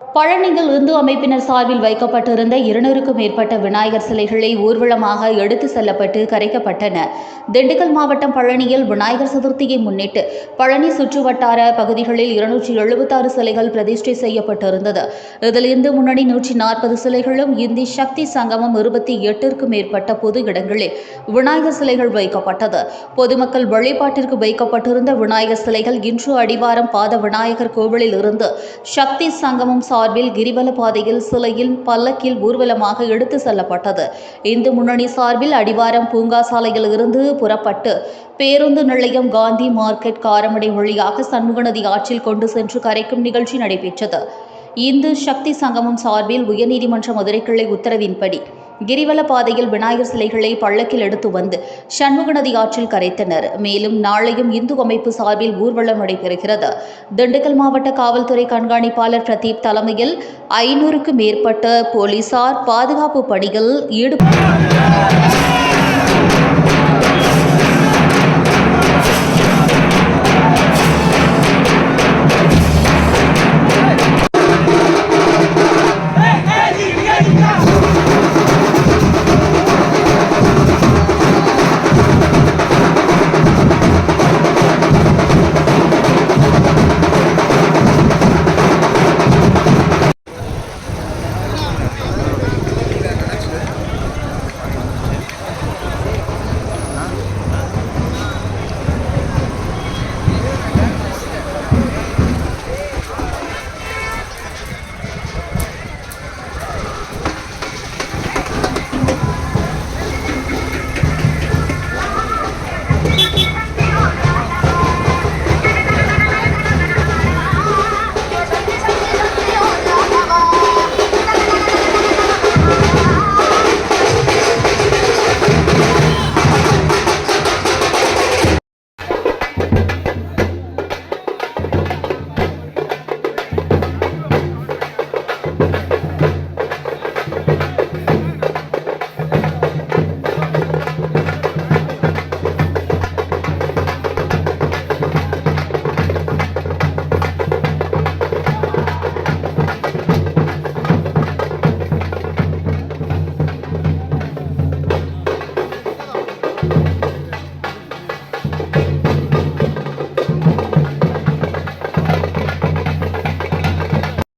பழனியில் இந்து அமைப்பினர் சார்பில் வைக்கப்பட்டிருந்த இருநூறுக்கும் மேற்பட்ட விநாயகர் சிலைகளை ஊர்வலமாக எடுத்து செல்லப்பட்டு கரைக்கப்பட்டன. திண்டுக்கல் மாவட்டம் பழனியில் விநாயகர் சதுர்த்தியை முன்னிட்டு பழனி சுற்றுவட்டார பகுதிகளில் இருநூற்றி எழுபத்தாறு சிலைகள் பிரதிஷ்டை செய்யப்பட்டிருந்தது. இதில் இந்து முன்னணி நூற்றி நாற்பது சிலைகளும் இந்தி சக்தி சங்கமம் இருபத்தி எட்டிற்கும் மேற்பட்ட பொது இடங்களில் விநாயகர் சிலைகள் வைக்கப்பட்டது. பொதுமக்கள் வழிபாட்டிற்கு வைக்கப்பட்டிருந்த விநாயகர் சிலைகள் இன்று அடிவாரம் பாத விநாயகர் கோவிலில் இருந்து சக்தி சங்கமம் சார்பில் கிரிவல பாதையில் சிலையில் பல்லக்கில் ஊர்வலமாக எடுத்து செல்லப்பட்டது. இந்து முன்னணி சார்பில் அடிவாரம் பூங்கா சாலையில் இருந்து புறப்பட்டு பேருந்து நிலையம் காந்தி மார்க்கெட் காரமடை வழியாக சண்முகநதி ஆற்றில் கொண்டு சென்று கரைக்கும் நிகழ்ச்சி நடைபெற்றது. இந்து சக்தி சங்கமம் சார்பில் உயர்நீதிமன்ற மதுரை கிளை உத்தரவின்படி கிரிவல பாதையில் விநாயகர் சிலைகளை பள்ளக்கில் எடுத்து வந்து சண்முகநதி ஆற்றில் கரைத்தனர். மேலும் நாளையும் இந்து அமைப்பு சார்பில் ஊர்வலம் நடைபெறுகிறது. திண்டுக்கல் மாவட்ட காவல்துறை கண்காணிப்பாளர் பிரதீப் தலைமையில் ஐநூறுக்கும் மேற்பட்ட போலீசார் பாதுகாப்பு பணியில் ஈடுபட்டு